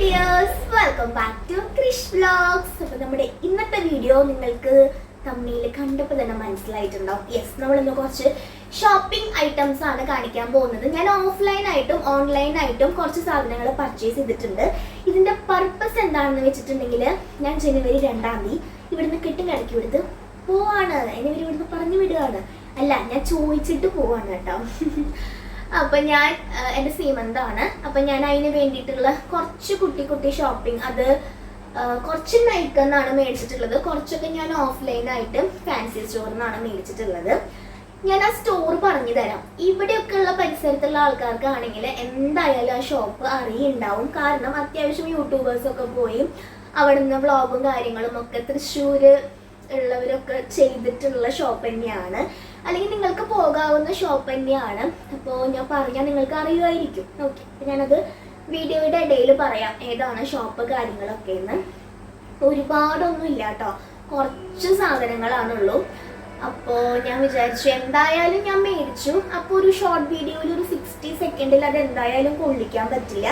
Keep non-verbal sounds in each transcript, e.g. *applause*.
Dears welcome back to Krish vlogs അപ്പോൾ നമ്മുടെ ഇന്നത്തെ വീഡിയോ നിങ്ങൾക്ക് തമ്മിൽ കണ്ടപ്പോൾ തന്നെ മനസ്സിലായിട്ടുണ്ടാവും. യെസ് നമ്മളിന്ന് കുറച്ച് ഷോപ്പിംഗ് ഐറ്റംസ് ആണ് കാണിക്കാൻ പോകുന്നത്. ഞാൻ ഓഫ്ലൈൻ ആയിട്ടും ഓൺലൈൻ ആയിട്ടും കുറച്ച് സാധനങ്ങൾ പർച്ചേസ് ചെയ്തിട്ടുണ്ട്. ഇതിന്റെ പർപ്പസ് എന്താണെന്ന് വെച്ചിട്ടുണ്ടെങ്കിൽ ഞാൻ ജനുവരി രണ്ടാം തീയതി ഇവിടുന്ന് കെട്ടിനിടയ്ക്ക് വിടുത്ത് പോവാണ്. എന്നെ ഇവിടുന്ന് പറഞ്ഞു വിടുകയാണ് അല്ല ഞാൻ ചോദിച്ചിട്ട് പോവാണ് കേട്ടോ. *laughs* അപ്പൊ ഞാൻ എന്റെ സീമന്താണ് അപ്പൊ ഞാൻ അതിന് വേണ്ടിയിട്ടുള്ള കുറച്ച് കുട്ടി കുട്ടി ഷോപ്പിംഗ് അത് കുറച്ച് നൈക്കെന്നാണ് മേടിച്ചിട്ടുള്ളത്. കുറച്ചൊക്കെ ഞാൻ ഓഫ്ലൈനായിട്ട് ഫാൻസി സ്റ്റോറിൽ മേടിച്ചിട്ടുള്ളത്. ഞാൻ ആ സ്റ്റോർ പറഞ്ഞു തരാം. ഇവിടെയൊക്കെ ഉള്ള പരിസരത്തുള്ള ആൾക്കാർക്കാണെങ്കിൽ എന്തായാലും ആ ഷോപ്പ് അറിയുണ്ടാവും. കാരണം അത്യാവശ്യം യൂട്യൂബേഴ്സ് ഒക്കെ പോയി അവിടെ നിന്ന് വ്ളോഗും കാര്യങ്ങളും ഒക്കെ തൃശ്ശൂര് ഉള്ളവരൊക്കെ ചെയ്തിട്ടുള്ള ഷോപ്പ് തന്നെയാണ്. അല്ലെങ്കിൽ നിങ്ങൾക്ക് പോകാവുന്ന ഷോപ്പ് തന്നെയാണ്. അപ്പോൾ ഞാൻ പറഞ്ഞാൽ നിങ്ങൾക്ക് അറിയുമായിരിക്കും. ഓക്കെ ഞാനത് വീഡിയോയുടെ ഇടയിൽ പറയാം. ഏതാണ് ഷോപ്പ് കാര്യങ്ങളൊക്കെ എന്ന്. ഒരുപാടൊന്നും ഇല്ല കേട്ടോ കുറച്ച് സാധനങ്ങളാണുള്ളൂ. അപ്പോൾ ഞാൻ വിചാരിച്ചു എന്തായാലും ഞാൻ മേടിച്ചു. അപ്പോൾ ഒരു ഷോർട്ട് വീഡിയോയിൽ ഒരു സിക്സ്റ്റി സെക്കൻഡിൽ അത് എന്തായാലും കൊള്ളിക്കാൻ പറ്റില്ല.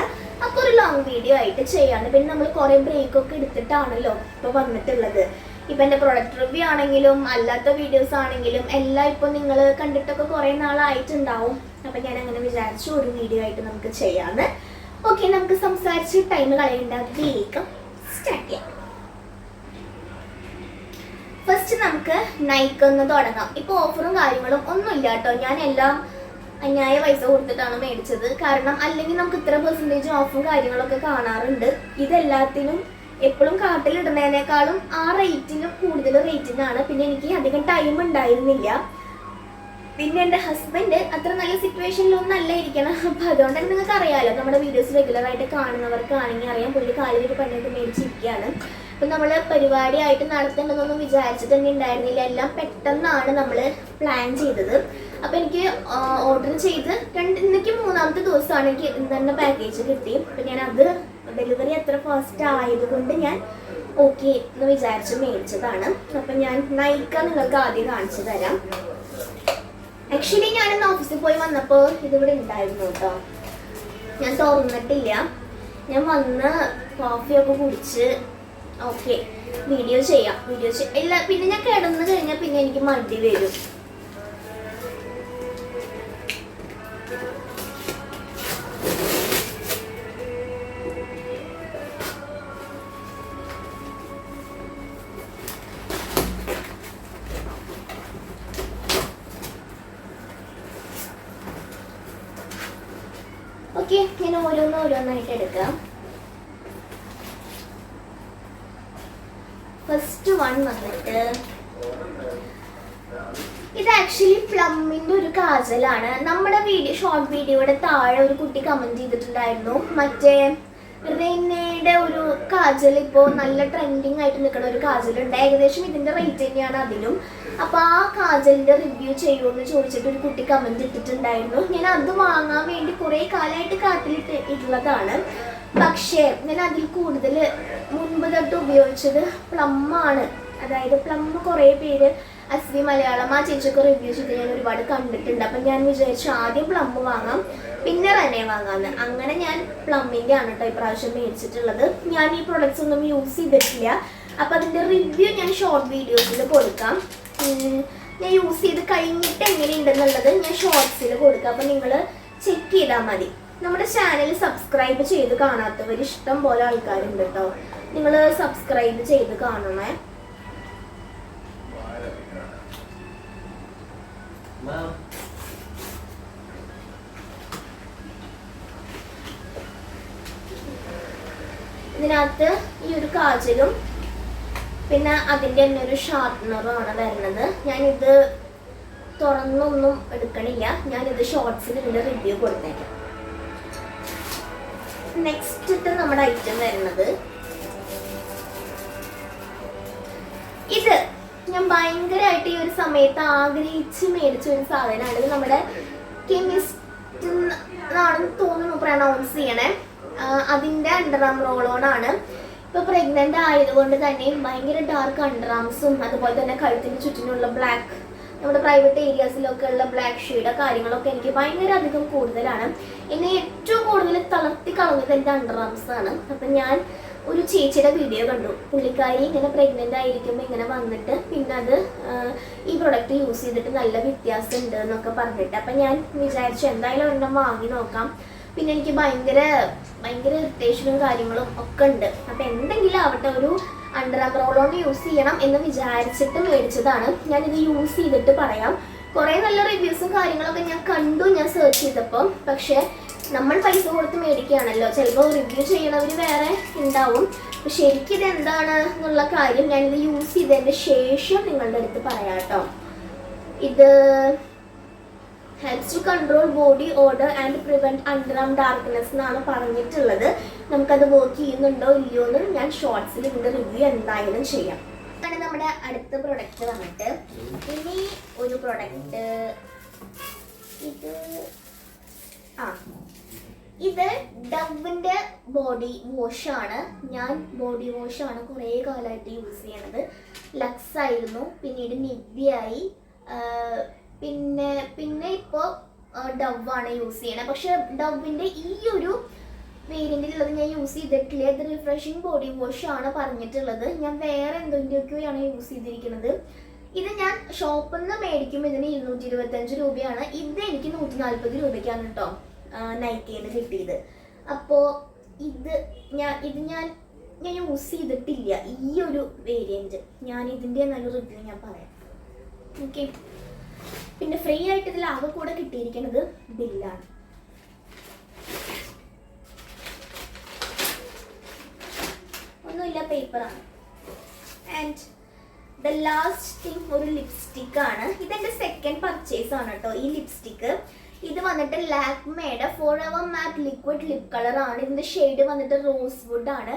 അപ്പോൾ ഒരു ലോങ് വീഡിയോ ആയിട്ട് ചെയ്യാണ് പിന്നെ നമ്മൾ കുറേ ബ്രേക്കൊക്കെ എടുത്തിട്ടാണല്ലോ ഇപ്പോൾ വന്നിട്ടുള്ളത്. ഇപ്പം എന്റെ പ്രൊഡക്റ്റ് റിവ്യൂ ആണെങ്കിലും അല്ലാത്ത വീഡിയോസ് ആണെങ്കിലും എല്ലാം ഇപ്പോൾ നിങ്ങൾ കണ്ടിട്ടൊക്കെ കുറേ നാളായിട്ടുണ്ടാവും. അപ്പം ഞാൻ അങ്ങനെ വിചാരിച്ചു ഒരു വീഡിയോ ആയിട്ട് നമുക്ക് ചെയ്യാമെന്ന് ഓക്കെ നമുക്ക് സംസാരിച്ച് ടൈം കളയേണ്ട. അതിലേക്ക് സ്റ്റാർട്ട് ചെയ്യാം. ഫസ്റ്റ് നമുക്ക് നയിക്കുന്ന തുടങ്ങാം. ഇപ്പോൾ ഓഫറും കാര്യങ്ങളും ഒന്നുമില്ല കേട്ടോ ഞാൻ എല്ലാം അന്യായ പൈസ കൊടുത്തിട്ടാണ് മേടിച്ചത്. കാരണം അല്ലെങ്കിൽ നമുക്ക് ഇത്ര പെർസെന്റേജ് ഓഫും കാര്യങ്ങളൊക്കെ കാണാറുണ്ട്. ഇതെല്ലാത്തിനും എപ്പോഴും കാർട്ടിൽ ഇടുന്നതിനേക്കാളും ആ റേറ്റിനും കൂടുതൽ റേറ്റിനാണ് പിന്നെ എനിക്ക് അധികം ടൈം ഉണ്ടായിരുന്നില്ല. പിന്നെ എന്റെ ഹസ്ബൻഡ് അത്ര നല്ല സിറ്റുവേഷനിലൊന്നും അല്ല ഇരിക്കണം അപ്പം അതുകൊണ്ട് തന്നെ നിങ്ങൾക്ക് അറിയാലോ നമ്മുടെ വീഡിയോസ് റെഗുലർ ആയിട്ട് കാണുന്നവർക്കാണെങ്കിൽ അറിയാം പുള്ളി കാലിലൊരു പണിയൊക്കെ മേടിച്ചിരിക്കുകയാണ്. അപ്പം നമ്മൾ പരിപാടിയായിട്ട് നടത്തേണ്ടതൊന്നും വിചാരിച്ചിട്ട് തന്നെ ഉണ്ടായിരുന്നില്ല. എല്ലാം പെട്ടെന്നാണ് നമ്മൾ പ്ലാൻ ചെയ്തത്. അപ്പം എനിക്ക് ഓർഡർ ചെയ്ത് രണ്ട് ഇന്നേക്ക് മൂന്നാമത്തെ ദിവസമാണ് എനിക്ക് ഇന്ന് തന്നെ പാക്കേജ് കിട്ടി. അപ്പം ഞാൻ അത് ഡെലിവറി അത്ര ഫാസ്റ്റ് ആയതുകൊണ്ട് ഞാൻ ഓക്കെ എന്ന് വിചാരിച്ച് മേടിച്ചതാണ്. അപ്പം ഞാൻ നൈക്ക നിങ്ങൾക്ക് ആദ്യം കാണിച്ചു തരാം. ആക്ച്വലി ഞാനിന്ന് ഓഫീസിൽ പോയി വന്നപ്പോൾ ഇതിവിടെ ഉണ്ടായിരുന്നു കേട്ടോ ഞാൻ തുറന്നിട്ടില്ല. ഞാൻ വന്ന് കോഫിയൊക്കെ കുടിച്ച് ഓക്കെ വീഡിയോ ചെയ്യാം. വീഡിയോ ചെയ്യാം ഇല്ല പിന്നെ ഞാൻ കിടന്നു കഴിഞ്ഞാൽ പിന്നെ എനിക്ക് മടി വരും. ഓക്കെ ഞാൻ ഓരോന്ന് ഓരോന്നായിട്ട് എടുക്കാം. ഫസ്റ്റ് വൺ വന്നിട്ട് ഇത് ആക്ച്വലി പ്ലമ്മിന്റെ ഒരു കാജലാണ്. നമ്മുടെ വീഡിയോ ഷോർട്ട് വീഡിയോയുടെ താഴെ ഒരു കുട്ടി കമന്റ് ചെയ്തിട്ടുണ്ടായിരുന്നു. മറ്റേ റെനയുടെ ഒരു കാജൽ ഇപ്പോ നല്ല ട്രെൻഡിങ് ആയിട്ട് നിൽക്കുന്ന ഒരു കാജലുണ്ട്. ഏകദേശം ഇതിന്റെ റേറ്റ് തന്നെയാണ് അതിനും അപ്പൊ ആ കാജലിന്റെ റിവ്യൂ ചെയ്യുമെന്ന് ചോദിച്ചിട്ട് ഒരു കുട്ടി കമന്റ് ഇട്ടിട്ടുണ്ടായിരുന്നു. ഞാൻ അത് വാങ്ങാൻ വേണ്ടി കുറെ കാലമായിട്ട് കാട്ടിലിട്ട് ഇട്ടുള്ളതാണ് പക്ഷേ ഞാൻ അതിൽ കൂടുതൽ മുൻപ് തൊട്ട് ഉപയോഗിച്ചത് പ്ലമ്മാണ് അതായത് പ്ലം കുറേ പേര് അസ്ലി മലയാളം ആ ചേച്ചിയൊക്കെ റിവ്യൂ ചെയ്ത് ഞാൻ ഒരുപാട് കണ്ടിട്ടുണ്ട്. അപ്പം ഞാൻ വിചാരിച്ചു ആദ്യം പ്ലം വാങ്ങാം പിന്നെ റനെ വാങ്ങാമെന്ന് അങ്ങനെ ഞാൻ പ്ലമ്മിന്റെ ആണ് കേട്ടോ ഇപ്രാവശ്യം മേടിച്ചിട്ടുള്ളത്. ഞാൻ ഈ പ്രൊഡക്ട്സ് ഒന്നും യൂസ് ചെയ്തിട്ടില്ല. അപ്പം അതിന്റെ റിവ്യൂ ഞാൻ ഷോർട്ട് വീഡിയോസിൽ കൊടുക്കാം. ഞാൻ യൂസ് ചെയ്ത് കഴിഞ്ഞിട്ട് എങ്ങനെയുണ്ടെന്നുള്ളത് ഞാൻ ഷോർട്സിൽ കൊടുക്കാം. അപ്പം നിങ്ങൾ ചെക്ക് ചെയ്താൽ മതി. നമ്മുടെ ചാനൽ സബ്സ്ക്രൈബ് ചെയ്ത് കാണാത്തവർ ഇഷ്ടം പോലെ ആൾക്കാരുണ്ട് കേട്ടോ നിങ്ങൾ സബ്സ്ക്രൈബ് ചെയ്ത് കാണണേ. ഇതിനകത്ത് ഈ ഒരു കാജലും പിന്നെ അതിന്റെ തന്നെ ഒരു ഷാർപ്പനറും ആണ് വരുന്നത്. ഞാനിത് തുറന്നൊന്നും എടുക്കണില്ല. ഞാനിത് ഷോർട്സിൽ ഇതിന്റെ റിവ്യൂ കൊടുത്തേക്കാം. നെക്സ്റ്റ് നമ്മുടെ ഐറ്റം വരുന്നത്. ഇത് ഞാൻ ഭയങ്കരമായിട്ട് ഈ ഒരു സമയത്ത് ആഗ്രഹിച്ച് മേടിച്ച ഒരു സാധനമാണ്. ഇത് നമ്മുടെ കെമിസ്റ്റ് എന്നാണെന്ന് തോന്നുന്നു പ്രണൗൺസ് ചെയ്യണേ. അതിന്റെ അണ്ടർ ആം റോളോൺ ആണ്. ഇപ്പൊ പ്രഗ്നന്റ് ആയതുകൊണ്ട് തന്നെ ഭയങ്കര ഡാർക്ക് അണ്ടർആംസും അതുപോലെ തന്നെ കഴുത്തിന് ചുറ്റിനുള്ള ബ്ലാക്ക് നമ്മുടെ പ്രൈവറ്റ് ഏരിയാസിലൊക്കെ ഉള്ള ബ്ലാക്ക് ഷെയ്ഡ് കാര്യങ്ങളൊക്കെ എനിക്ക് ഭയങ്കര അധികം കൂടുതലാണ്. എന്നെ ഏറ്റവും കൂടുതൽ തളർത്തി കളഞ്ഞത് എന്റെ അണ്ടർ ആംസ് ആണ്. അപ്പം ഞാൻ ഒരു ചേച്ചിയുടെ വീഡിയോ കണ്ടു. പുള്ളിക്കാരി ഇങ്ങനെ പ്രഗ്നന്റ് ആയിരിക്കുമ്പോൾ ഇങ്ങനെ വന്നിട്ട് പിന്നെ അത് ഈ പ്രൊഡക്റ്റ് യൂസ് ചെയ്തിട്ട് നല്ല വ്യത്യാസം ഉണ്ട് എന്നൊക്കെ പറഞ്ഞിട്ട്. അപ്പം ഞാൻ വിചാരിച്ചു എന്തായാലും ഒരെണ്ണം വാങ്ങി നോക്കാം. പിന്നെ എനിക്ക് ഭയങ്കര ഭയങ്കര ഇറിറ്റേഷനും കാര്യങ്ങളും ഒക്കെ ഉണ്ട്. അപ്പം എന്തെങ്കിലും ആവട്ടെ ഒരു അണ്ടർ റോളോൺ യൂസ് ചെയ്യണം എന്ന് വിചാരിച്ചിട്ട് മേടിച്ചതാണ്. ഇത് യൂസ് ചെയ്തിട്ട് പറയാം. കുറേ നല്ല റിവ്യൂസും കാര്യങ്ങളൊക്കെ ഞാൻ കണ്ടു ഞാൻ സെർച്ച് ചെയ്തപ്പോൾ പക്ഷേ നമ്മൾ പൈസ കൊടുത്ത് മേടിക്കുകയാണല്ലോ. ചിലപ്പോൾ റിവ്യൂ ചെയ്യണവർ വേറെ ഉണ്ടാവും പക്ഷെ ശരിക്കിത് എന്താണ് എന്നുള്ള കാര്യം ഞാനിത് യൂസ് ചെയ്തതിന്റെ ശേഷം നിങ്ങളുടെ അടുത്ത് പറയാം കേട്ടോ ഇത് helps to control body odour and prevent underarm darkness എന്നാണ് പറഞ്ഞിട്ടുള്ളത്. നമുക്കത് വർക്ക് ചെയ്യുന്നുണ്ടോ ഇല്ലയോ എന്ന് ഞാൻ ഷോർട്സിൽ ഇതിന്റെ റിവ്യൂ എന്തായാലും ചെയ്യാം. ഇതാണ് നമ്മുടെ അടുത്ത പ്രൊഡക്റ്റ് വന്നിട്ട്. ഇനി ഒരു പ്രൊഡക്റ്റ് ഇത് ആ ഇത് ഡവിന്റെ ബോഡി വാഷ് ആണ്. ഞാൻ ബോഡി വാഷ് ആണ് കുറേ കാലമായിട്ട് യൂസ് ചെയ്യണത്. ലക്സ് ആയിരുന്നു. പിന്നീട് നിവ്യായി പിന്നെ പിന്നെ ഇപ്പോൾ ഡവ് ആണ് യൂസ് ചെയ്യണത് പക്ഷെ ഡവിന്റെ ഈ ഒരു വേരിയന്റിലുള്ളത് ഞാൻ യൂസ് ചെയ്തിട്ടില്ല. ഇത് റിഫ്രഷിങ് ബോഡി വാഷ് ആണ് പറഞ്ഞിട്ടുള്ളത്. ഞാൻ വേറെ എന്തെങ്കിലുമൊക്കെയാണ് യൂസ് ചെയ്തിരിക്കുന്നത് ഇത് ഞാൻ ഷോപ്പിൽ നിന്ന് മേടിക്കും ഇതിന് ഇരുന്നൂറ്റി ഇരുപത്തഞ്ച് രൂപയാണ്. ഇത് എനിക്ക് നൂറ്റി നാൽപ്പത് രൂപയ്ക്കാണ് കേട്ടോ നിന്ന് കിട്ടിയത്. അപ്പോൾ ഇത് ഞാൻ ഇത് ഞാൻ ഞാൻ യൂസ് ചെയ്തിട്ടില്ല ഈ ഒരു വേരിയന്റ് ഞാൻ ഇതിന്റെ നല്ല റിവ്യൂ ഞാൻ പറയാം. ഓക്കെ പിന്നെ ഫ്രീ ആയിട്ട് ഇതിൽ ആകെ കൂടെ കിട്ടിയിരിക്കുന്നത് ബില്ലാണ് ഒന്നുമില്ല പേപ്പറാണ് ആൻഡ് ദ ലാസ്റ്റ് തിങ് ഒരു ലിപ്സ്റ്റിക് ആണ്. ഇതെന്റെ സെക്കൻഡ് പർച്ചേസ് ആണ് കേട്ടോ ഈ ലിപ്സ്റ്റിക് ഇത് വന്നിട്ട് ലാക്മേയുടെ forever matte liquid lip colour ആണ്. ഇതിന്റെ ഷെയ്ഡ് വന്നിട്ട് റോസ് വുഡ് ആണ്.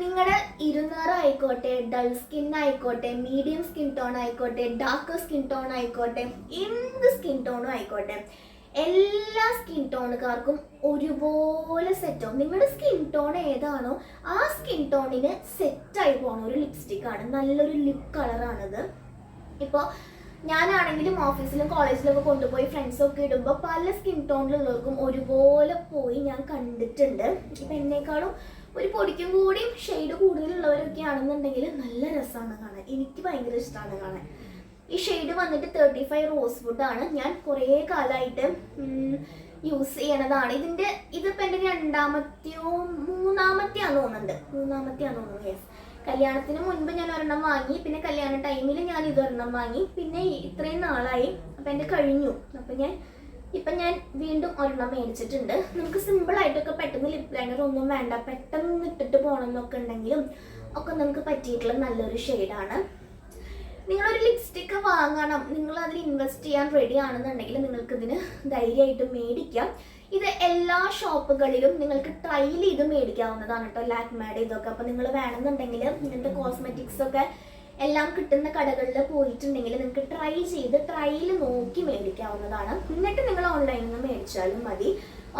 നിങ്ങളുടെ ഇരുന്നൂറ് ആയിക്കോട്ടെ ഡൾ സ്കിൻ ആയിക്കോട്ടെ മീഡിയം സ്കിൻ ടോൺ ആയിക്കോട്ടെ ഡാർക്ക് സ്കിൻ ടോൺ ആയിക്കോട്ടെ എന്ത് സ്കിൻ ടോണും ആയിക്കോട്ടെ എല്ലാ സ്കിൻ ടോണുകാർക്കും ഒരുപോലെ സെറ്റോ നിങ്ങളുടെ സ്കിൻ ടോൺ ഏതാണോ ആ സ്കിൻ ടോണിന് സെറ്റായി പോണ ഒരു ലിപ്സ്റ്റിക് ആണ്. നല്ലൊരു ലിപ് കളറാണിത് ഇപ്പോൾ ഞാനാണെങ്കിലും ഓഫീസിലും കോളേജിലൊക്കെ കൊണ്ടുപോയി ഫ്രണ്ട്സൊക്കെ ഇടുമ്പോൾ പല സ്കിൻ ടോണിലുള്ളവർക്കും ഒരുപോലെ പോയി ഞാൻ കണ്ടിട്ടുണ്ട്. ഇപ്പം എന്നേക്കാളും ഒരു പൊടിക്കും കൂടി ഷെയ്ഡ് കൂടുതലുള്ളവരൊക്കെ ആണെന്നുണ്ടെങ്കിൽ നല്ല രസമാണ് കാണാൻ. എനിക്ക് ഭയങ്കര ഇഷ്ടമാണ് കാണാൻ. ഈ ഷെയ്ഡ് വന്നിട്ട് തേർട്ടി ഫൈവ് റോസ് വുഡ് ആണ്. ഞാൻ കുറേ കാലമായിട്ട് യൂസ് ചെയ്യണതാണ്. ഇതിന്റെ ഇതിപ്പോൾ എന്റെ രണ്ടാമത്തെയോ മൂന്നാമത്തെയാന്ന് തോന്നുന്നുണ്ട്. മൂന്നാമത്തെയാന്ന് തോന്നുന്നു യെസ് കല്യാണത്തിന് മുൻപ് ഞാൻ ഒരെണ്ണം വാങ്ങി പിന്നെ കല്യാണ ടൈമിൽ ഞാൻ ഇതൊരെണ്ണം വാങ്ങി. പിന്നെ ഇത്രയും നാളായി അപ്പം എന്റെ കഴിഞ്ഞു. അപ്പം ഞാൻ ഇപ്പൊ ഞാൻ വീണ്ടും ഒരെണ്ണം മേടിച്ചിട്ടുണ്ട്. നമുക്ക് സിമ്പിൾ ആയിട്ടൊക്കെ പെട്ടെന്ന് ലിപ് ലൈനർ ഒന്നും വേണ്ട. പെട്ടെന്ന് ഇട്ടിട്ട് പോകണം എന്നൊക്കെ ഉണ്ടെങ്കിലും ഒക്കെ നമുക്ക് പറ്റിയിട്ടുള്ള നല്ലൊരു ഷെയ്ഡാണ് നിങ്ങളൊരു ലിപ്സ്റ്റിക്ക് വാങ്ങണം. നിങ്ങൾ അതിൽ ഇൻവെസ്റ്റ് ചെയ്യാൻ റെഡി ആണെന്നുണ്ടെങ്കിൽ നിങ്ങൾക്ക് ഇതിന് ധൈര്യമായിട്ട് മേടിക്കാം. ഇത് എല്ലാ ഷോപ്പുകളിലും നിങ്ങൾക്ക് ട്രയൽ ചെയ്ത് മേടിക്കാവുന്നതാണ് കേട്ടോ. ലാക്മേഡ് ഇതൊക്കെ. അപ്പോൾ നിങ്ങൾ വേണമെന്നുണ്ടെങ്കിൽ ഇങ്ങനത്തെ കോസ്മെറ്റിക്സ് ഒക്കെ എല്ലാം കിട്ടുന്ന കടകളിൽ പോയിട്ടുണ്ടെങ്കിൽ നിങ്ങൾക്ക് ട്രൈ ചെയ്ത് ട്രൈയിൽ നോക്കി മേടിക്കാവുന്നതാണ്. എന്നിട്ട് നിങ്ങൾ ഓൺലൈനിൽ നിന്ന് മേടിച്ചാലും മതി.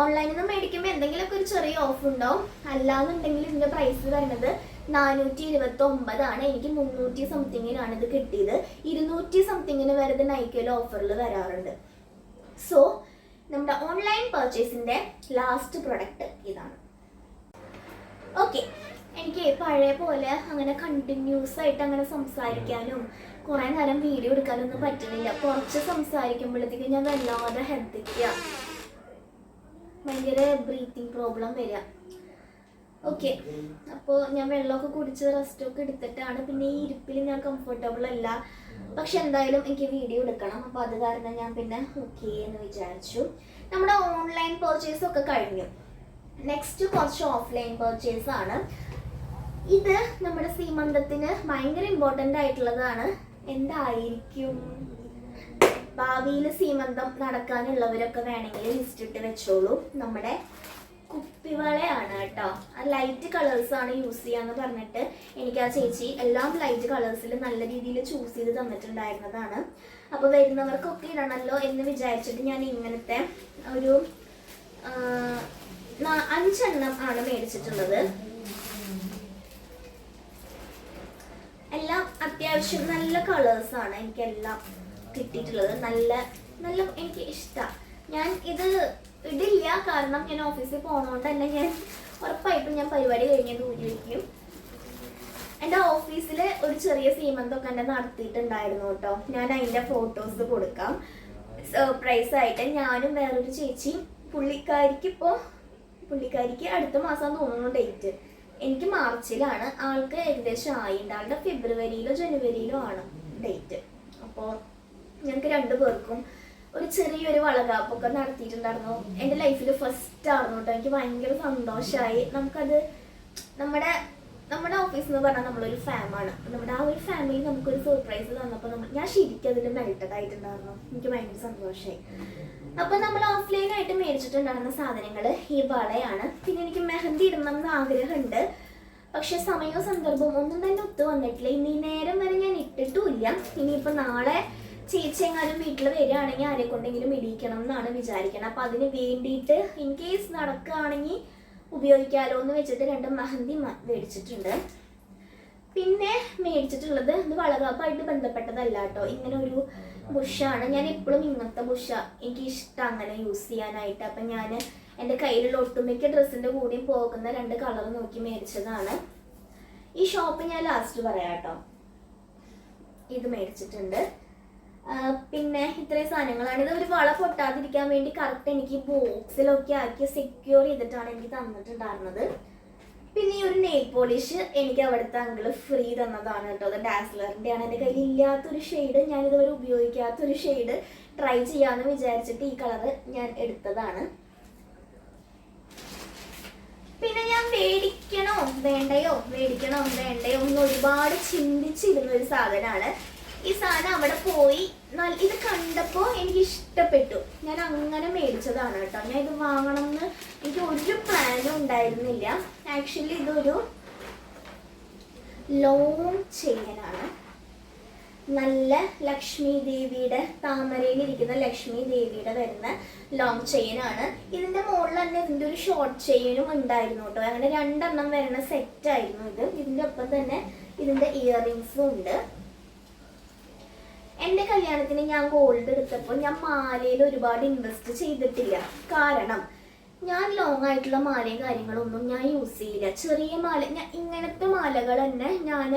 ഓൺലൈനിൽ നിന്ന് മേടിക്കുമ്പോൾ എന്തെങ്കിലുമൊക്കെ ഒരു ചെറിയ ഓഫ് ഉണ്ടാവും. അല്ലാന്നുണ്ടെങ്കിൽ ഇതിന്റെ പ്രൈസ് വരുന്നത് നാനൂറ്റി ഇരുപത്തി ഒമ്പതാണ് എനിക്ക് മുന്നൂറ്റി സംതിങ്ങിനാണ് ഇത് കിട്ടിയത്. ഇരുന്നൂറ്റി സംതിങ്ങിന് വരെ ഇത് നൈക്കയിൽ ഓഫറിൽ വരാറുണ്ട്. സോ നമ്മുടെ ഓൺലൈൻ പർച്ചേസിന്റെ ലാസ്റ്റ് പ്രൊഡക്റ്റ് ഇതാണ്. ഓക്കെ എനിക്ക് പഴയ പോലെ അങ്ങനെ കണ്ടിന്യൂസ് ആയിട്ട് അങ്ങനെ സംസാരിക്കാനും കുറേ നേരം വീഡിയോ എടുക്കാനൊന്നും പറ്റുന്നില്ല. കുറച്ച് സംസാരിക്കുമ്പോഴത്തേക്കും ഞാൻ വല്ലാതെ ഹെൽത്തിക്കുക ഭയങ്കര ബ്രീത്തിങ് പ്രോബ്ലം വരിക ഓക്കെ അപ്പോൾ ഞാൻ വെള്ളമൊക്കെ കുടിച്ച് റെസ്റ്റൊക്കെ എടുത്തിട്ടാണ് പിന്നെ ഈ ഇരിപ്പിൽ ഞാൻ കംഫർട്ടബിൾ അല്ല. പക്ഷെ എന്തായാലും എനിക്ക് വീഡിയോ എടുക്കണം. അപ്പോൾ അത് കാരണം ഞാൻ പിന്നെ ഓക്കെ എന്ന് വിചാരിച്ചു. നമ്മുടെ ഓൺലൈൻ പർച്ചേസ് ഒക്കെ കഴിഞ്ഞു. നെക്സ്റ്റ് കുറച്ച് ഓഫ്ലൈൻ പർച്ചേസ് ആണ്. ഇത് നമ്മുടെ സീമന്തത്തിന് ഭയങ്കര ഇമ്പോർട്ടന്റ് ആയിട്ടുള്ളതാണ്. എന്തായിരിക്കും? ഭാവിയിൽ സീമന്തം നടക്കാനുള്ളവരൊക്കെ വേണമെങ്കിൽ ലിസ്റ്റ് ഇട്ട് വെച്ചോളൂ. നമ്മുടെ കുപ്പിവളയാണ് കേട്ടോ. ആ ലൈറ്റ് കളേഴ്സ് ആണ് യൂസ് ചെയ്യാന്ന് പറഞ്ഞിട്ട് എനിക്ക് ആ ചേച്ചി എല്ലാം ലൈറ്റ് കളേഴ്സിൽ നല്ല രീതിയിൽ ചൂസ് ചെയ്ത് തന്നിട്ടുണ്ടായിരുന്നതാണ്. അപ്പോൾ വരുന്നവർക്കൊക്കെ ഇടണമല്ലോ എന്ന് വിചാരിച്ചിട്ട് ഞാൻ ഇങ്ങനത്തെ ഒരു അഞ്ചെണ്ണം ആണ് മേടിച്ചിട്ടുള്ളത്. എല്ലാം അത്യാവശ്യം നല്ല കളേഴ്സ് ആണ് എനിക്കെല്ലാം കിട്ടിയിട്ടുള്ളത്. നല്ല നല്ല എനിക്ക് ഇഷ്ടമാണ് ഞാൻ ഇത് ഇടില്ല കാരണം ഞാൻ ഓഫീസിൽ പോകണോണ്ട് തന്നെ ഞാൻ ഉറപ്പായിട്ടും ഞാൻ പരിപാടി കഴിഞ്ഞത് വയ്ക്കും എന്റെ ഓഫീസിൽ ഒരു ചെറിയ സീമന്തൊക്കെ എന്നെ നടത്തിയിട്ടുണ്ടായിരുന്നു കേട്ടോ. ഞാൻ അതിന്റെ ഫോട്ടോസ് കൊടുക്കാം. സർപ്രൈസ് ആയിട്ട് ഞാനും വേറൊരു ചേച്ചിയും പുള്ളിക്കാരിക്ക് ഇപ്പോൾ പുള്ളിക്കാരിക്ക് അടുത്ത മാസം തോന്നുന്നു ഡേറ്റ് എനിക്ക് മാർച്ചിലാണ്. ആൾക്ക് ഏകദേശം ആയിണ്ട്. ആളുടെ ഫെബ്രുവരിയിലോ ജനുവരിയിലോ ആണ് ഡേറ്റ്. അപ്പോൾ ഞങ്ങൾക്ക് രണ്ടു പേർക്കും ഒരു ചെറിയൊരു വളകാപ്പൊക്കെ നടത്തിയിട്ടുണ്ടായിരുന്നു. എന്റെ ലൈഫിൽ ഫസ്റ്റ് ആയിരുന്നു കേട്ടോ എനിക്ക് ഭയങ്കര സന്തോഷമായി നമുക്കത് നമ്മുടെ നമ്മുടെ ഓഫീസ് എന്ന് പറഞ്ഞാൽ നമ്മളൊരു ഫാമാണ് നമ്മുടെ ആ ഒരു ഫാമിലി നമുക്കൊരു സർപ്രൈസ് തന്നപ്പോൾ നമ്മൾ ഞാൻ ശരിക്കും അതിൽ മെൽറ്റഡ് ആയിട്ടുണ്ടായിരുന്നു. എനിക്ക് ഭയങ്കര സന്തോഷമായി അപ്പോൾ നമ്മൾ ഓഫ്ലൈൻ ആയിട്ട് മേടിച്ചിട്ടുണ്ടായിരുന്ന സാധനങ്ങൾ ഈ വളയാണ്. പിന്നെ എനിക്ക് മെഹന്തി ഇടണം എന്ന് ആഗ്രഹമുണ്ട്. പക്ഷെ സമയവും സന്ദർഭവും ഒന്നും തന്നെ ഒത്തു വന്നിട്ടില്ല. ഇനി നേരം വരെ ഞാൻ ഇട്ടിട്ടുമില്ല. ഇനിയിപ്പോൾ നാളെ ചേച്ചി എങ്ങാനും വീട്ടിൽ വരികയാണെങ്കിൽ ആരെ കൊണ്ടെങ്കിലും ഇടിയിക്കണം എന്നാണ് വിചാരിക്കണം അപ്പം അതിന് വേണ്ടിയിട്ട് ഇൻ കേസ് നടക്കുകയാണെങ്കിൽ ഉപയോഗിക്കാലോ എന്ന് വെച്ചിട്ട് രണ്ട് മെഹന്തി മേടിച്ചിട്ടുണ്ട്. പിന്നെ മേടിച്ചിട്ടുള്ളത് ഇത് വളകാപ്പായിട്ട് ബന്ധപ്പെട്ടതല്ല കേട്ടോ. ഇങ്ങനെ ഒരു ബുഷാണ്. ഞാൻ എപ്പോഴും ഇങ്ങനത്തെ ബുഷ എനിക്ക് ഇഷ്ടം അങ്ങനെ യൂസ് ചെയ്യാനായിട്ട്. അപ്പം ഞാൻ എന്റെ കയ്യിലുള്ള ഒട്ടുമിക്ക ഡ്രസ്സിന്റെ കൂടെയും പോകുന്ന രണ്ട് കളർ നോക്കി മേടിച്ചതാണ്. ഈ ഷോപ്പ് ഞാൻ ലാസ്റ്റ് പറയാം കേട്ടോ. ഇത് മേടിച്ചിട്ടുണ്ട്. പിന്നെ ഇത്രയും സാധനങ്ങളാണ്. ഇത് ഒരു വള പൊട്ടാതിരിക്കാൻ വേണ്ടി കറക്റ്റ് എനിക്ക് ബോക്സിലൊക്കെ ആക്കി സെക്യൂർ ചെയ്തിട്ടാണ് എനിക്ക് തന്നിട്ടുണ്ടായിരുന്നത്. പിന്നെ ഈ ഒരു നെയിൽ പോളിഷ് എനിക്ക് അവിടുത്തെ അങ്കിൾ ഫ്രീ തന്നതാണ് കേട്ടോ. അത് ഡാസ്ലറിന്റെ ആണ്. എന്റെ കയ്യിൽ ഇല്ലാത്തൊരു ഷെയ്ഡ് ഞാൻ ഇതുവരെ ഉപയോഗിക്കാത്തൊരു ഷെയ്ഡ് ട്രൈ ചെയ്യാമെന്ന് വിചാരിച്ചിട്ട് ഈ കളറ് ഞാൻ എടുത്തതാണ്. പിന്നെ ഞാൻ മേടിക്കണോ വേണ്ടയോ? മേടിക്കണോ വേണ്ടയോ? എന്ന് ഒരുപാട് ചിന്തിച്ചിരുന്ന ഒരു സാധനമാണ്. ഈ സാധനം അവിടെ പോയി ഇത് കണ്ടപ്പോ എനിക്ക് ഇഷ്ടപ്പെട്ടു ഞാൻ അങ്ങനെ മേടിച്ചതാണ് കേട്ടോ. ഞാൻ ഇത് വാങ്ങണം എന്ന് എനിക്ക് ഒരു പ്ലാനും ഉണ്ടായിരുന്നില്ല. ആക്ച്വലി ഇതൊരു ലോങ് ചെയിനാണ് നല്ല ലക്ഷ്മി ദേവിയുടെ താമരയിൽ ഇരിക്കുന്ന ലക്ഷ്മി ദേവിയുടെ വരുന്ന ലോങ് ചെയിനാണ് ഇതിന്റെ മുകളിൽ തന്നെ ഇതിന്റെ ഒരു ഷോർട്ട് ചെയിനും ഉണ്ടായിരുന്നു കേട്ടോ. അങ്ങനെ രണ്ടെണ്ണം വരുന്ന സെറ്റ് ആയിരുന്നു ഇത്. ഇതിന്റെ ഒപ്പം തന്നെ ഇതിന്റെ ഇയറിങ്സും ഉണ്ട്. എന്റെ കല്യാണത്തിന് ഞാൻ ഗോൾഡ് എടുത്തപ്പോൾ ഞാൻ മാലയിൽ ഒരുപാട് ഇൻവെസ്റ്റ് ചെയ്തിട്ടില്ല. കാരണം ഞാൻ ലോങ് ആയിട്ടുള്ള മാലയും കാര്യങ്ങളൊന്നും ഞാൻ യൂസ് ചെയ്യില്ല. ചെറിയ മാല ഞാൻ ഇങ്ങനത്തെ മാലകൾ തന്നെ ഞാൻ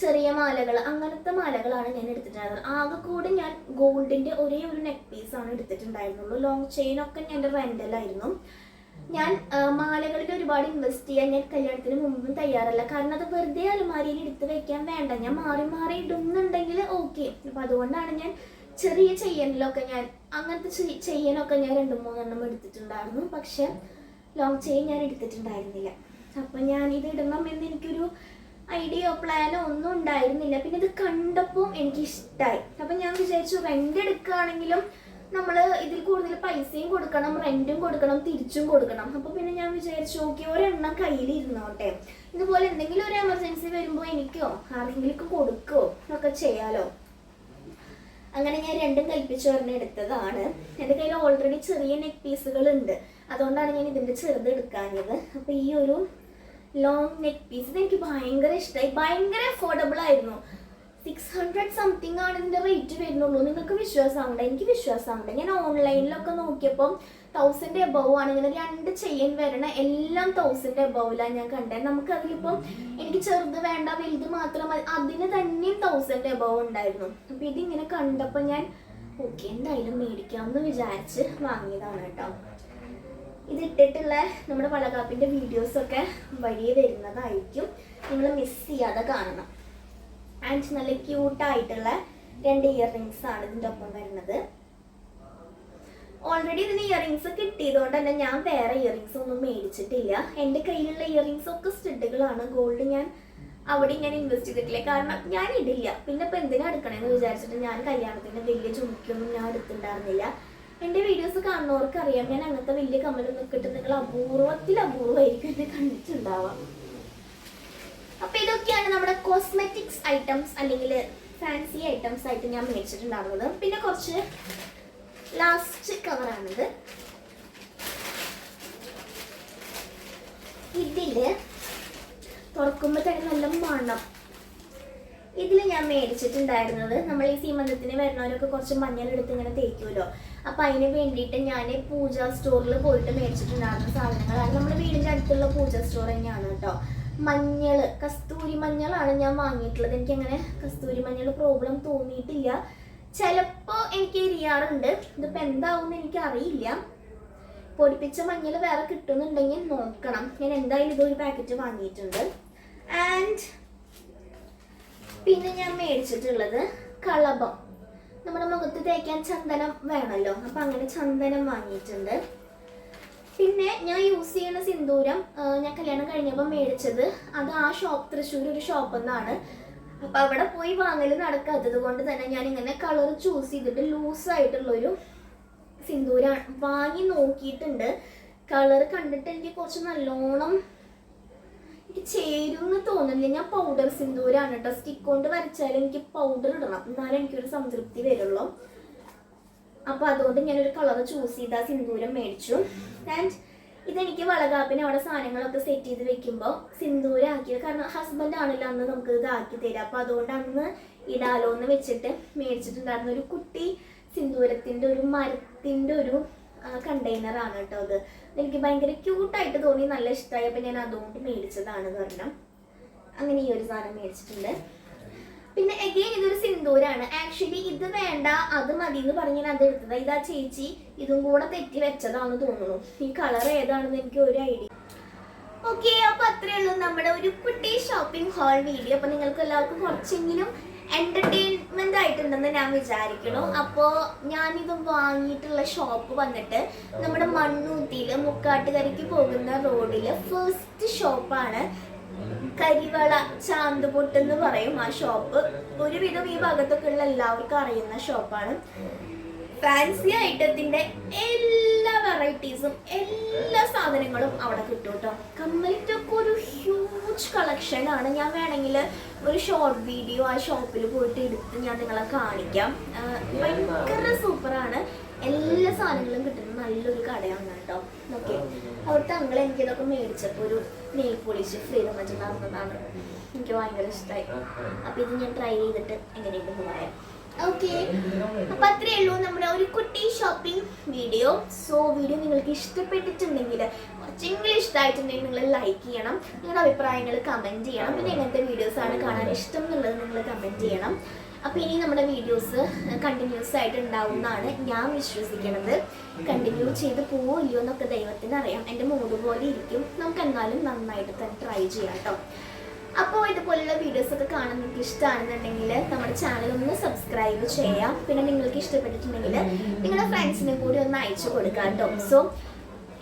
ചെറിയ മാലകൾ അങ്ങനത്തെ മാലകളാണ് ഞാൻ എടുത്തിട്ടുണ്ടായിരുന്നത്. ആകെ കൂടെ ഞാൻ ഗോൾഡിന്റെ ഒരേ ഒരു നെക്ക് പീസ് ആണ് എടുത്തിട്ടുണ്ടായിരുന്നുള്ളൂ. ലോങ് ചെയിൻ ഒക്കെ എന്റെ റെന്റലായിരുന്നു ഞാൻ മാലകളിൽ ഒരുപാട് ഇൻവെസ്റ്റ് ചെയ്യാൻ ഞാൻ കല്യാണത്തിന് മുമ്പും തയ്യാറല്ല. കാരണം അത് വെറുതെ അലമാരിയിൽ എടുത്ത് വെക്കാൻ വേണ്ട. ഞാൻ മാറി മാറി ഇടുന്നുണ്ടെങ്കിൽ ഓക്കെ അപ്പൊ അതുകൊണ്ടാണ് ഞാൻ ചെറിയ ചെയ്യനിലൊക്കെ ഞാൻ അങ്ങനത്തെ ചെയ്യാനൊക്കെ ഞാൻ രണ്ട് മൂന്നെണ്ണം എടുത്തിട്ടുണ്ടായിരുന്നു. പക്ഷെ ലോങ് ചെയിൻ ഞാൻ എടുത്തിട്ടുണ്ടായിരുന്നില്ല. അപ്പൊ ഞാൻ ഇത് ഇടണം എന്ന് എനിക്കൊരു ഐഡിയോ പ്ലാനോ ഒന്നും ഉണ്ടായിരുന്നില്ല. പിന്നെ ഇത് കണ്ടപ്പോൾ എനിക്ക് ഇഷ്ടമായി അപ്പൊ ഞാൻ വിചാരിച്ചു റെന്റ് എടുക്കുകയാണെങ്കിലും നമ്മൾ ഇതിൽ കൂടുതൽ പൈസയും കൊടുക്കണം റെന്റും കൊടുക്കണം തിരിച്ചും കൊടുക്കണം. അപ്പൊ പിന്നെ ഞാൻ വിചാരിച്ചു ഓക്കെ ഒരെണ്ണം കയ്യിൽ ഇരുന്നോട്ടെ. ഇതുപോലെ എന്തെങ്കിലും ഒരു എമർജൻസി വരുമ്പോ എനിക്കോ ആരെങ്കിലും കൊടുക്കോ ഒക്കെ ചെയ്യാലോ. അങ്ങനെ ഞാൻ രണ്ടും കൽപ്പിച്ച് ഒരെണ്ണം എടുത്തതാണ്. എന്റെ കയ്യിൽ ഓൾറെഡി ചെറിയ നെക്ക് പീസുകൾ ഉണ്ട് അതുകൊണ്ടാണ് ഞാൻ ഇതിന്റെ ചെറുത് എടുക്കാഞ്ഞത്. അപ്പോൾ ഈ ഒരു ലോങ് നെക്ക് പീസ് എനിക്ക് ഭയങ്കര ഇഷ്ടമായി ഭയങ്കര അഫോർഡബിൾ ആയിരുന്നു. സിക്സ് ഹൺഡ്രഡ് സംതിങ് ആണ് ഇതിന്റെ റേറ്റ് വരുന്നുള്ളൂ. നിങ്ങൾക്ക് വിശ്വാസമുണ്ട് എനിക്ക് വിശ്വാസമുണ്ട് ഞാൻ ഓൺലൈനിലൊക്കെ നോക്കിയപ്പം തൗസൻഡ് എബവ് ആണ്. ഇങ്ങനെ രണ്ട് ചെയിൻ വരണ എല്ലാം തൗസൻഡ് എബവിലാണ് ഞാൻ കണ്ടത് നമുക്ക് അതിലിപ്പം എനിക്ക് ചെറുത് വേണ്ട വലുത് മാത്രം മതി. അതിന് തന്നെയും തൗസൻഡ് എബവ് ഉണ്ടായിരുന്നു. അപ്പം ഇതിങ്ങനെ കണ്ടപ്പോൾ ഞാൻ ഓക്കെ എന്തായാലും മേടിക്കാമെന്ന് വിചാരിച്ച് വാങ്ങിയതാണ് കേട്ടോ. ഇതിട്ടിട്ടുള്ള നമ്മുടെ വളകാപ്പിന്റെ വീഡിയോസൊക്കെ വഴിയെ വരുന്നതായിരിക്കും. നിങ്ങൾ മിസ് ചെയ്യാതെ കാണണം. ആൻഡ് നല്ല ക്യൂട്ടായിട്ടുള്ള രണ്ട് ഇയർ റിങ്സ് ആണ് ഇതിന്റെ ഒപ്പം വരുന്നത്. ഓൾറെഡി ഇതിന് ഇയറിങ്സ് കിട്ടിയതുകൊണ്ട് തന്നെ ഞാൻ വേറെ ഇയറിങ്സ് ഒന്നും മേടിച്ചിട്ടില്ല. എന്റെ കയ്യിലുള്ള ഇയറിങ്സ് ഒക്കെ സ്റ്റഡുകളാണ് ഗോൾഡ് ഞാൻ അവിടെ ഞാൻ ഇൻവെസ്റ്റ് ചെയ്തിട്ടില്ല. കാരണം ഞാൻ ഇടില്ല. പിന്നെ ഇപ്പം എന്തിനാ എടുക്കണമെന്ന് വിചാരിച്ചിട്ട് ഞാൻ കല്യാണത്തിന് വലിയ ചുമക്കൊന്നും ഞാൻ എടുത്തിട്ടുണ്ടായിരുന്നില്ല. എന്റെ വീഡിയോസ് കാണുന്നവർക്ക് അറിയാം. ഞാൻ അങ്ങനത്തെ വലിയ കമ്മലൊന്നും കിട്ടും നിങ്ങൾ അപൂർവത്തിൽ അപൂർവമായിരിക്കും എന്നെ കണ്ടിട്ടുണ്ടാവാം അപ്പൊ ഇതൊക്കെയാണ് നമ്മുടെ കോസ്മെറ്റിക്സ് ഐറ്റംസ് അല്ലെങ്കിൽ ഫാൻസി ഐറ്റംസ് ആയിട്ട് ഞാൻ മേടിച്ചിട്ടുണ്ടാകുന്നത് പിന്നെ കുറച്ച് ലാസ്റ്റ് കവറാണിത് ഇതിൽ തുറക്കുമ്പോൾ തന്നെ നല്ല മണം. ഇതിൽ ഞാൻ മേടിച്ചിട്ടുണ്ടായിരുന്നത് നമ്മൾ ഈ സീമന്തത്തിന് വരുന്നവരൊക്കെ കുറച്ച് മഞ്ഞൾ എടുത്ത് ഇങ്ങനെ തേക്കുമല്ലോ. അപ്പം അതിന് വേണ്ടിയിട്ട് ഞാൻ പൂജ സ്റ്റോറിൽ പോയിട്ട് മേടിച്ചിട്ടുണ്ടായിരുന്ന സാധനങ്ങളാണ്. നമ്മുടെ വീടിന്റെ അടുത്തുള്ള പൂജ സ്റ്റോർ തന്നെയാണ് കേട്ടോ. മഞ്ഞൾ കസ്തൂരി മഞ്ഞളാണ് ഞാൻ വാങ്ങിയിട്ടുള്ളത്. എനിക്ക് എനിക്കങ്ങനെ കസ്തൂരി മഞ്ഞൾ പ്രോബ്ലം തോന്നിയിട്ടില്ല. ചിലപ്പോൾ എനിക്ക് എരിയാറുണ്ട്. ഇതിപ്പോൾ എന്താവും എനിക്ക് അറിയില്ല പൊടിപ്പിച്ച മഞ്ഞൾ വേറെ കിട്ടുന്നുണ്ടെങ്കിൽ നോക്കണം. ഞാൻ എന്തായാലും ഇതൊരു പാക്കറ്റ് വാങ്ങിയിട്ടുണ്ട്. ആൻഡ് പിന്നെ ഞാൻ മേടിച്ചിട്ടുള്ളത് കളഭം നമ്മുടെ മുഖത്ത് തേക്കാൻ ചന്ദനം വേണമല്ലോ അപ്പം അങ്ങനെ ചന്ദനം വാങ്ങിയിട്ടുണ്ട്. പിന്നെ ഞാൻ യൂസ് ചെയ്യുന്ന സിന്ദൂരം ഞാൻ കല്യാണം കഴിഞ്ഞപ്പോൾ മേടിച്ചത്. അത് ആ ഷോപ്പ് തൃശ്ശൂർ ഒരു ഷോപ്പിൽ നിന്നാണ് അപ്പം അവിടെ പോയി വാങ്ങൽ നടക്കാത്തത് കൊണ്ട് തന്നെ ഞാൻ ഇങ്ങനെ കളർ ചൂസ് ചെയ്തിട്ട് ലൂസായിട്ടുള്ളൊരു സിന്ദൂരാണ്. വാങ്ങി നോക്കിയിട്ടുണ്ട്. കളർ കണ്ടിട്ട് എനിക്ക് കുറച്ച് നല്ലോണം എനിക്ക് ചേരുമെന്ന് തോന്നുന്നില്ല. ഞാൻ പൗഡർ സിന്ദൂരാണ് കേട്ടോ. സ്റ്റിക്ക് കൊണ്ട് വരച്ചാൽ എനിക്ക് പൗഡർ ഇടണം. എന്നാലും എനിക്കൊരു സംതൃപ്തി വരുള്ളൂ. അപ്പൊ അതുകൊണ്ട് ഞാൻ ഒരു കളർ ചൂസ് ചെയ്ത് സിന്ദൂരം മേടിച്ചു. ആൻഡ് ഇതെനിക്ക് വളകാപ്പിന് അവിടെ സാധനങ്ങളൊക്കെ സെറ്റ് ചെയ്ത് വെക്കുമ്പോൾ സിന്ദൂരം ആക്കിയത് കാരണം ഹസ്ബൻഡ് ആണല്ലോ അന്ന് നമുക്ക് ഇത് ആക്കി തരിക അപ്പൊ അതുകൊണ്ട് അന്ന് ഇടാലോ എന്ന് വെച്ചിട്ട് മേടിച്ചിട്ടുണ്ടായിരുന്ന ഒരു കുട്ടി സിന്ദൂരത്തിന്റെ ഒരു മരത്തിന്റെ ഒരു കണ്ടെയ്നർ ആണ് കേട്ടോ അത്. എനിക്ക് ഭയങ്കര ക്യൂട്ടായിട്ട് തോന്നി നല്ല ഇഷ്ടമായി അപ്പൊ ഞാൻ അതുകൊണ്ട് മേടിച്ചതാണ് കാരണം. അങ്ങനെ ഈ ഒരു സാധനം മേടിച്ചിട്ടുണ്ട്. പിന്നെ അഗെയിൻ ഇതൊരു സിന്ദൂരാണ്. ആക്ച്വലി ഇത് വേണ്ട അത് മതി എന്ന് പറഞ്ഞ് ഞാൻ അത് എടുത്തത് ഇതാ ചേച്ചി ഇതും കൂടെ തെറ്റി വെച്ചതാണെന്ന് തോന്നുന്നു. ഈ കളർ ഏതാണെന്ന് എനിക്ക് ഒരു ഐഡിയ ഓക്കെ അപ്പൊ അത്രേ ഉള്ളൂ നമ്മുടെ ഒരു കുട്ടി ഷോപ്പിംഗ് ഹാൾ വീഡിയോ അപ്പൊ നിങ്ങൾക്ക് എല്ലാവർക്കും കുറച്ചെങ്കിലും എന്റർടൈൻമെന്റ് ആയിട്ടുണ്ടെന്ന് ഞാൻ വിചാരിക്കണു അപ്പോ ഞാനിത് വാങ്ങിയിട്ടുള്ള ഷോപ്പ് വന്നിട്ട് നമ്മുടെ മണ്ണൂത്തിയിൽ മുക്കാട്ടുകരയ്ക്ക് പോകുന്ന റോഡിൽ ഫസ്റ്റ് ഷോപ്പാണ് കരിവള ചാന്തുപൊട്ട് എന്ന് പറയും ആ ഷോപ്പ് ഒരുവിധം ഈ ഭാഗത്തൊക്കെ ഉള്ള എല്ലാവർക്കും അറിയുന്ന ഷോപ്പാണ് ഫാൻസി ഐറ്റത്തിന്റെ എല്ലാ വെറൈറ്റീസും എല്ലാ സാധനങ്ങളും അവിടെ കിട്ടും കേട്ടോ കമ്മലിറ്റൊക്കെ ഒരു ഹ്യൂജ് കളക്ഷൻ ആണ്. ഞാൻ വേണമെങ്കിൽ ഒരു ഷോർട്ട് വീഡിയോ ആ ഷോപ്പിൽ പോയിട്ട് എടുത്ത് ഞാൻ നിങ്ങളെ കാണിക്കാം. ഭയങ്കര സൂപ്പറാണ് എല്ലാ സാധനങ്ങളും കിട്ടുന്ന നല്ലൊരു കടയാണ് കേട്ടോ. ഓക്കെ. അവിടുത്തെ അങ്കിൾ എനിക്ക് ഇതൊക്കെ മേടിച്ചപ്പോൾ ഒരു നെയിൽ പോളിഷ് ഫ്രീ നടന്നതാണ് എനിക്ക് ഭയങ്കര ഇഷ്ടമായി അപ്പൊ ഇത് ഞാൻ ട്രൈ ചെയ്തിട്ട് എങ്ങനെയുണ്ടെന്ന് പറയാം. ഓക്കെ. അപ്പൊ അത്രേ ഉള്ളൂ നമ്മുടെ ഒരു കുട്ടി ഷോപ്പിംഗ് വീഡിയോ സോ വീഡിയോ നിങ്ങൾക്ക് ഇഷ്ടപ്പെട്ടിട്ടുണ്ടെങ്കിൽ കുറച്ച് കുറച്ചെങ്കിലും ഇഷ്ടമായിട്ടുണ്ടെങ്കിൽ നിങ്ങൾ ലൈക്ക് ചെയ്യണം. നിങ്ങളുടെ അഭിപ്രായങ്ങൾ കമന്റ് ചെയ്യണം. പിന്നെ എങ്ങനത്തെ വീഡിയോസ് ആണ് കാണാൻ ഇഷ്ടം എന്നുള്ളത് നിങ്ങൾ കമന്റ് ചെയ്യണം. അപ്പൊ ഇനി നമ്മുടെ വീഡിയോസ് കണ്ടിന്യൂസ് ആയിട്ട് ഉണ്ടാവുമെന്നാണ് ഞാൻ വിശ്വസിക്കുന്നത് കണ്ടിന്യൂ ചെയ്ത് പോവോ ഇല്ലയോ എന്നൊക്കെ ദൈവത്തിന് അറിയാം. എന്റെ മൂഡ് പോലെ ഇരിക്കും. നമുക്ക് എന്നാലും നന്നായിട്ട് തന്നെ ട്രൈ ചെയ്യാം കേട്ടോ അപ്പോൾ ഇതുപോലുള്ള വീഡിയോസ് ഒക്കെ കാണാൻ നിങ്ങൾക്ക് ഇഷ്ടമാണെന്നുണ്ടെങ്കിൽ നമ്മുടെ ചാനൽ ഒന്ന് സബ്സ്ക്രൈബ് ചെയ്യാം. പിന്നെ നിങ്ങൾക്ക് ഇഷ്ടപ്പെട്ടിട്ടുണ്ടെങ്കിൽ നിങ്ങളുടെ ഫ്രണ്ട്സിനും കൂടി ഒന്ന് അയച്ചു കൊടുക്കാം കേട്ടോ സോ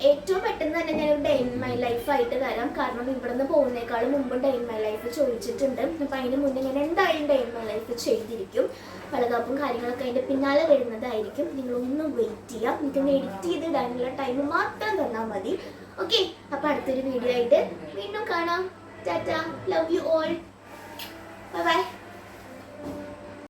ഏറ്റവും പെട്ടെന്ന് തന്നെ ഞാൻ ഡേ ഇൻ മൈ ലൈഫ് ആയിട്ട് തരാം കാരണം ഇവിടുന്ന് പോകുന്നേക്കാളും മുമ്പ് ഡേ ഇൻ മൈ ലൈഫ് ചോദിച്ചിട്ടുണ്ട്. അപ്പം അതിന് മുന്നേ ഞാൻ എന്തായാലും ഡേ ഇൻ മൈ ലൈഫ് ചെയ്തിരിക്കും. വളകാപ്പും കാര്യങ്ങളൊക്കെ അതിന്റെ പിന്നാലെ വരുന്നതായിരിക്കും. നിങ്ങളൊന്ന് വെയിറ്റ് ചെയ്യാം. എനിക്കൊന്ന് എഡിറ്റ് ചെയ്ത് ഇടാനുള്ള ടൈം മാത്രം തന്നാൽ മതി. ഓക്കെ അപ്പോൾ അടുത്തൊരു വീഡിയോ ആയിട്ട് വീണ്ടും കാണാം. Tata love you all bye bye